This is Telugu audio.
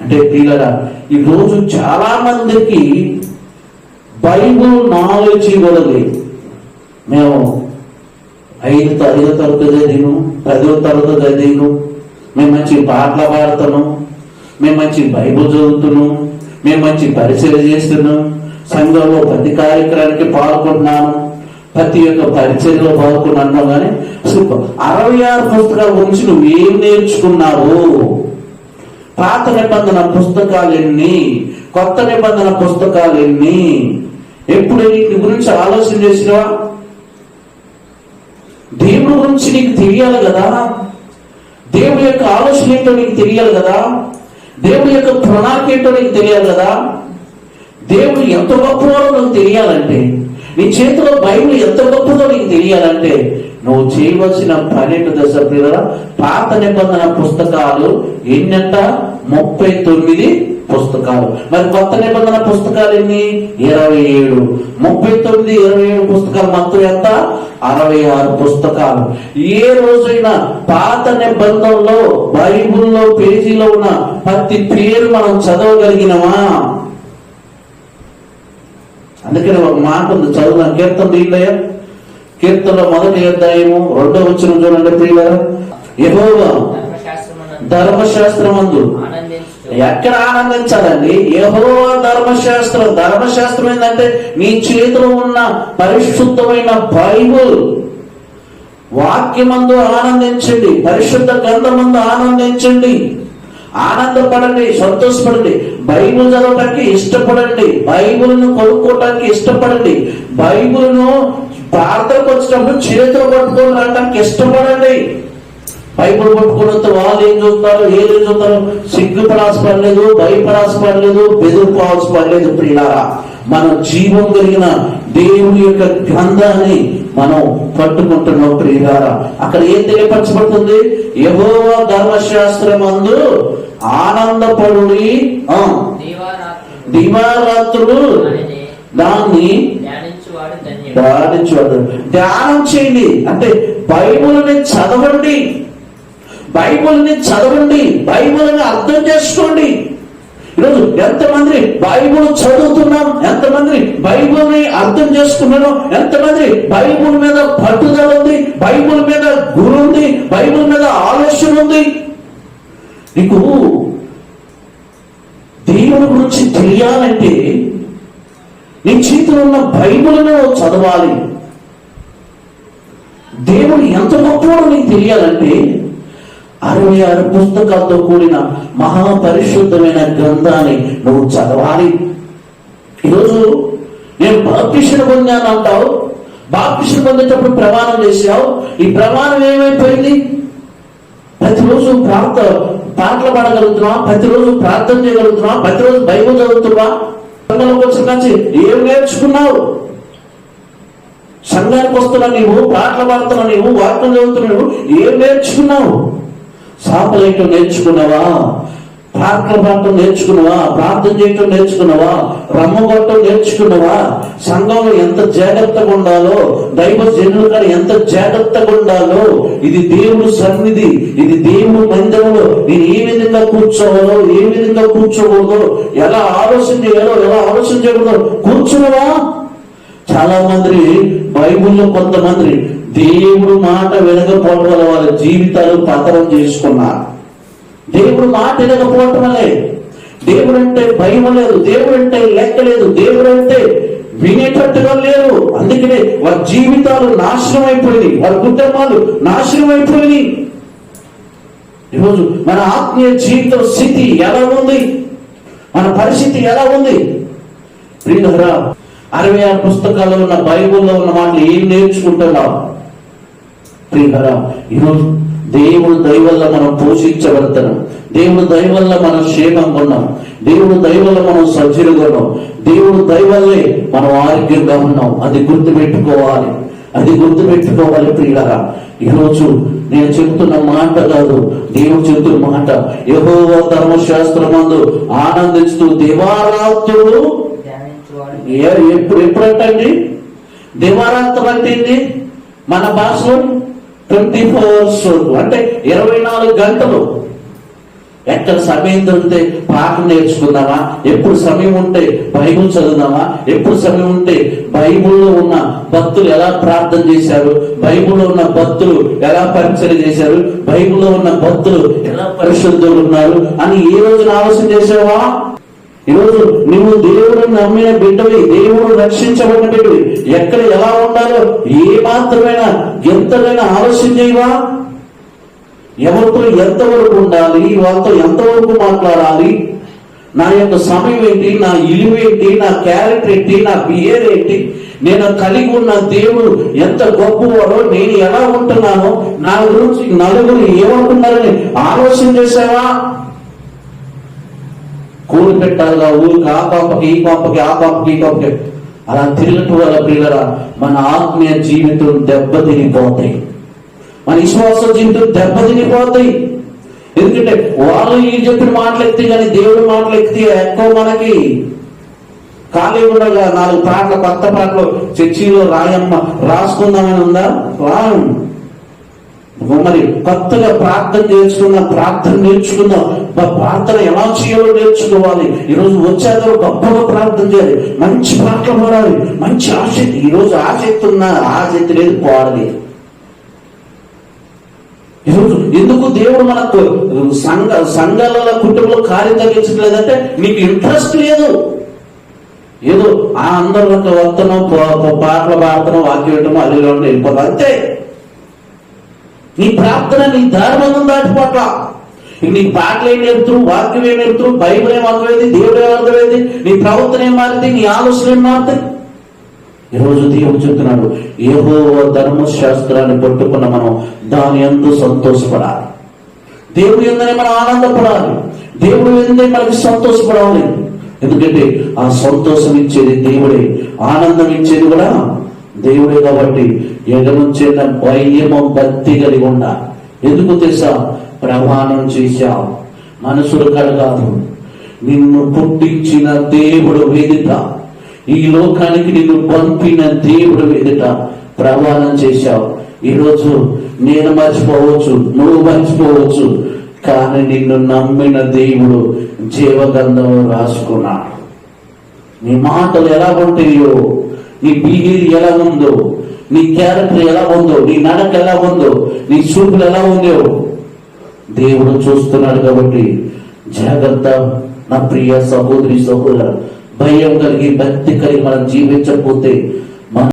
అంటే పిల్లరా ఈ రోజు చాలా మందికి బైబుల్ నాలెడ్జ్ ఇవ్వలేదు మేము ఐదు ఐదో తరగతి చదివాను పదో తరగతి చదివాను మేము మంచి పాటలు పాడుతాను మేము మంచి బైబుల్ చదువుతున్నాం మేము మంచి పరిచయం చేస్తున్నాం సంఘంలో ప్రతి కార్యక్రమానికి పాల్గొంటున్నాను ప్రతి ఒక్క పరిచయంలో పాల్గొన్నాను కానీ సూపర్ అరవై ఆరు పుస్తకాల గురించి నువ్వు ఏం నేర్చుకున్నావు? పాత నిబంధన పుస్తకాలు ఎన్ని? కొత్త నిబంధన పుస్తకాలు ఎన్ని? ఎప్పుడు వీటి గురించి ఆలోచన చేసినవా? గురించి నీకు తెలియాలి కదా? దేవుడి యొక్క ఆలోచన ఏంటో నీకు తెలియాలి కదా? దేవుడి యొక్క ప్రణాళిక ఏంటో నీకు తెలియాలి కదా? దేవుడు ఎంత గొప్పవాడో నీకు తెలియాలంటే నీ చేతిలో బైబిల్ ఎంత గొప్పదో నీకు తెలియాలంటే నువ్వు చేయవలసిన పన్నెండు దశ పిల్లల పాత నిబంధన పుస్తకాలు ఎన్నంట? ముప్పై తొమ్మిది పుస్తకాలు. మరి కొత్త నిబంధన పుస్తకాలు ఎన్ని? ఇరవై ఏడు. ముప్పై తొమ్మిది ఇరవై ఏడు పుస్తకాలు మొత్తం ఎంత? అరవై ఆరు పుస్తకాలు. ఏ రోజైనా పాత నిబంధంలో బైబుల్లో పేజీలో ఉన్న ప్రతి పేరు మనం చదవగలిగినమా? అందుకని ఒక మాట ఉంది. చదువుదాం. కీర్తన దీనిలయ కీర్తనలో మొదటి అధ్యాయము రెండో వచ్చిన చూడండి ప్రియులారా. యెహోవా ధర్మశాస్త్రమందు. ఎక్కడ ఆనందించాలండి? యెహోవా ధర్మశాస్త్రం. ధర్మశాస్త్రం ఏంటంటే నీ చేతిలో ఉన్న పరిశుద్ధమైన బైబుల్. వాక్యమందు ఆనందించండి. పరిశుద్ధ గ్రంథమందు ఆనందించండి. ఆనందపడండి సంతోషపడండి. బైబిల్ చదవటానికి ఇష్టపడండి. బైబిల్ను కొనుక్కోవటానికి ఇష్టపడండి. బైబిల్ను ప్రార్థనకు వచ్చినప్పుడు చేతులు పట్టుకొని రావడానికి ఇష్టపడండి. బైబిల్ పట్టుకుని వస్తే వాళ్ళు ఏం చూస్తారు ఏం చూస్తారు సిగ్గుపడాల్సి పడలేదు భయపడాల్సి పడలేదు బెదిరిపోవాల్సి పడలేదు ప్రియులారా. మనం జీవం కలిగిన దేవుని యొక్క గ్రంథాన్ని మనం పట్టుకుంటున్నాం ప్రియులారా. అక్కడ ఏం తెలియపరచబడుతుంది? యహోవ ధర్మశాస్త్రమందు ఆనందపడుడి ఆ, దీవారాత్రులు దివారాత్రులు దానిని దాన్ని ధ్యానించువాడు. ధ్యానం చేయండి. అంటే బైబిల్ని చదవండి. బైబుల్ని చదవండి బైబుల్ని అర్థం చేసుకోండి. ఈరోజు ఎంతమంది బైబుల్ చదువుతున్నాం ఎంతమంది బైబుల్ని అర్థం చేసుకున్నాను ఎంతమంది బైబుల్ మీద పట్టుదల ఉంది బైబుల్ మీద గురు ఉంది బైబుల్ మీద ఆలోచన ఉంది. నీకు దేవుని గురించి తెలియాలంటే నీ చేతిలో ఉన్న బైబుల్ను చదవాలి. దేవుడు ఎంత గొప్పవాడో నీకు తెలియాలంటే అరవై ఆరు పుస్తకాలతో కూడిన మహాపరిశుద్ధమైన గ్రంథాన్ని నువ్వు చదవాలి. ఈరోజు నేను బాప్టిషన్ పొందాను అంటావు. బాప్టిషన్ పొందేటప్పుడు ప్రమాణం చేశావు. ఈ ప్రమాణం ఏమైపోయింది? ప్రతిరోజు ప్రార్థ పాటలు పాడగలుగుతున్నావా? ప్రతిరోజు ప్రార్థన చేయగలుగుతున్నావా? ప్రతిరోజు బైబుల్ చదువుతున్నావా? సంఘంలోకి వచ్చిన నుంచి ఏం నేర్చుకున్నావు? సంఘానికి వస్తున్నా నీవు పాటలు పాడుతున్నా నీవు వార్తలు చదువుతున్నావు ఏం నేర్చుకున్నావు? సాపలేయటం నేర్చుకున్నావా? ప్రార్థన నేర్చుకున్నావా? ప్రార్థన చేయటం నేర్చుకున్నావా? రమ్మగొట్టం నేర్చుకున్నావా? సంఘంలో ఎంత జాగ్రత్తగా ఉండాలో దైవ జనులు కానీ ఎంత జాగ్రత్తగా ఉండాలో ఇది దేవుడు సన్నిధి ఇది దేవుడు మందిరంలో నేను ఏ విధంగా కూర్చోవాలో ఏ విధంగా కూర్చోకూడదో ఎలా ఆలోచన చేయాలో ఎలా ఆలోచన చేయకూడదో కూర్చున్నావా? చాలా మంది బైబుల్లో కొంతమంది దేవుడు మాట వినకపోవడం వల్ల వాళ్ళ జీవితాలు పతనం చేసుకున్నారు. దేవుడు మాట వినకపోవటం వల్లే దేవుడు అంటే భయం లేదు దేవుడు అంటే లెక్క లేదు దేవుడు అంటే వినేటట్టుగా లేరు. అందుకనే వారి జీవితాలు నాశనం అయిపోయింది వారి కుటుంబాలు నాశనం అయిపోయింది ఈరోజు మన ఆత్మీయ జీవితం స్థితి ఎలా ఉంది? మన పరిస్థితి ఎలా ఉంది? ప్రియులరా అరవై ఆరు పుస్తకాల్లో ఉన్న బైబిల్లో ఉన్న మాటలు ఏం నేర్చుకుంటున్నాం ప్రియులరా ఈరోజు దేవుడు దయవల్ల మనం పోషించబడుతున్నాం దేవుడు దయవల్ల మనం క్షేమంగా ఉన్నాం దేవుడు దయవల్ల మనం సజ్జులుగా ఉన్నాం దేవుడు దయవల్లే మనం ఆరోగ్యంగా ఉన్నాం. అది గుర్తు పెట్టుకోవాలి అది గుర్తు పెట్టుకోవాలి ప్రియులరా. ఈరోజు నేను చెప్తున్న మాట కాదు దేవుడు చెప్తున్న మాట. యహోవ ధర్మశాస్త్రమందు ఆనందిస్తూ దేవారాత్రుడు ఎప్పుడు ఎప్పుడంటండి? దివారాత్రం అంటే మన భాషలో ట్వంటీ ఫోర్ అవర్స్ అంటే ఇరవై నాలుగు గంటలు. ఎక్కడ సమయం దొరికితే పాఠం నేర్చుకుందామా? ఎప్పుడు సమయం ఉంటే బైబుల్ చదువుదామా? ఎప్పుడు సమయం ఉంటే బైబిల్లో ఉన్న భక్తులు ఎలా ప్రార్థన చేశారు? బైబుల్లో ఉన్న భక్తులు ఎలా పరిచయం చేశారు? బైబుల్లో ఉన్న భక్తులు ఎలా పరిశుద్ధులు ఉన్నారు? అని ఏ రోజున ఆలోచన చేసావా ఈరోజు నువ్వు దేవుడిని నమ్మిన బిడ్డవి దేవుడు రక్షించబడిన బిడ్డవి ఎక్కడ ఎలా ఉండాలో ఏ మాత్రమైనా ఎంతైనా ఆలోచన చేయవా? ఎవరితో ఎంతవరకు ఉండాలి? వాళ్ళతో ఎంతవరకు మాట్లాడాలి? నా యొక్క సమయం ఏంటి? నా ఇలువ ఏంటి? నా క్యారెక్టర్ ఏంటి? నా బిహేవియర్ ఏంటి? నేను కలిగి ఉన్న దేవుడు ఎంత గొప్పవాడో నేను ఎలా ఉంటున్నానో నా గురించి నలుగురు ఏమనుకున్నారని ఆలోచన చేసావా కూలి పెట్టాలిగా ఊరికి ఆ పాపకి ఈ పాపకి ఆ పాపకి ఈ పాపకి. అలా తిరిగినట్టు వాళ్ళ ప్రియులరా మన ఆత్మీయ జీవితం దెబ్బతినిపోతాయి. మన విశ్వాస జీవితం దెబ్బతినిపోతాయి. ఎందుకంటే వాళ్ళు ఈ చెప్పిన మాటలు ఎత్తి కానీ దేవుడి మాటలు ఎత్తి ఎక్కువ మనకి. ఖాళీ ఉండగా నాలుగు పాటలు కొత్త పాటలు చర్చిలో రాయమ్మ రాసుకుందామని ఉందా? రాను మరి కొత్తగా ప్రార్థన చేసుకుందాం ప్రార్థన నేర్చుకుందాం బా- ప్రార్థన ఎలా చేయాలో నేర్చుకోవాలి ఈరోజు వచ్చాక గొప్పగా ప్రార్థన చేయాలి మంచి పాటలు పాడాలి మంచి ఆసక్తి ఈరోజు ఆసక్తి ఉన్నా ఆసక్తి లేదు పాడలేదు ఈరోజు ఎందుకు దేవుడు మనకు సంఘ సంఘాల కుటుంబంలో కార్యం తగ్గించట్లేదంటే మీకు ఇంట్రెస్ట్ లేదు ఏదో ఆ అందరూ వస్తున్నాం పాటలు పాడుతున్నాం వాక్యం వింటాం అది వెళ్ళిపోతాం అంతే నీ ప్రార్థన నీ ధర్మం దాటిపోట్ల. నీ పాటలు ఏం నేర్పుతూ వాక్యం ఏం నేర్పుతూ బైబిల్ ఏం అర్థమైంది? దేవుడు ఏం అర్థమైంది? నీ ప్రవర్తన ఏం మారింది? నీ ఆలోచన ఏం మారింది ఈరోజు దేవుడు చెప్తున్నాడు ఏహో ధర్మశాస్త్రాన్ని పట్టుకున్న మనం దాని ఎందు సంతోషపడాలి. దేవుడు ఎందనే మనం ఆనందపడాలి. దేవుడు ఎందే మనకి సంతోషపడాలి. ఎందుకంటే ఆ సంతోషం ఇచ్చేది దేవుడే ఆనందం ఇచ్చేది కూడా దేవుడే కాబట్టి ఎగనుంచిన భయము భక్తి కలిగి ఉండా. ఎందుకు తెలుసా? ప్రమాణం చేశావు. మనసులు కలగాదు నిన్ను పుట్టించిన దేవుడు వేదిక ఈ లోకానికి నిన్ను పంపిన దేవుడు వేదిట. ప్రమాణం చేశావు. ఈరోజు నేను మర్చిపోవచ్చు. నువ్వు మర్చిపోవచ్చు. కానీ నిన్ను నమ్మిన దేవుడు జీవగంధం రాసుకున్నాడు. నీ మాటలు ఎలా ఉంటాయో నీ బిహేవియర్ ఎలా ఉందో నీ క్యారెక్టర్ ఎలా ఉందో నీ నడక ఎలా ఉందో నీ చూపులు ఎలా ఉందో దేవుడు చూస్తున్నాడు కాబట్టి జాగ్రత్త. నా ప్రియ సహోదరి సహోదర భయం కలిగి భక్తి కలిగి మనం జీవించకపోతే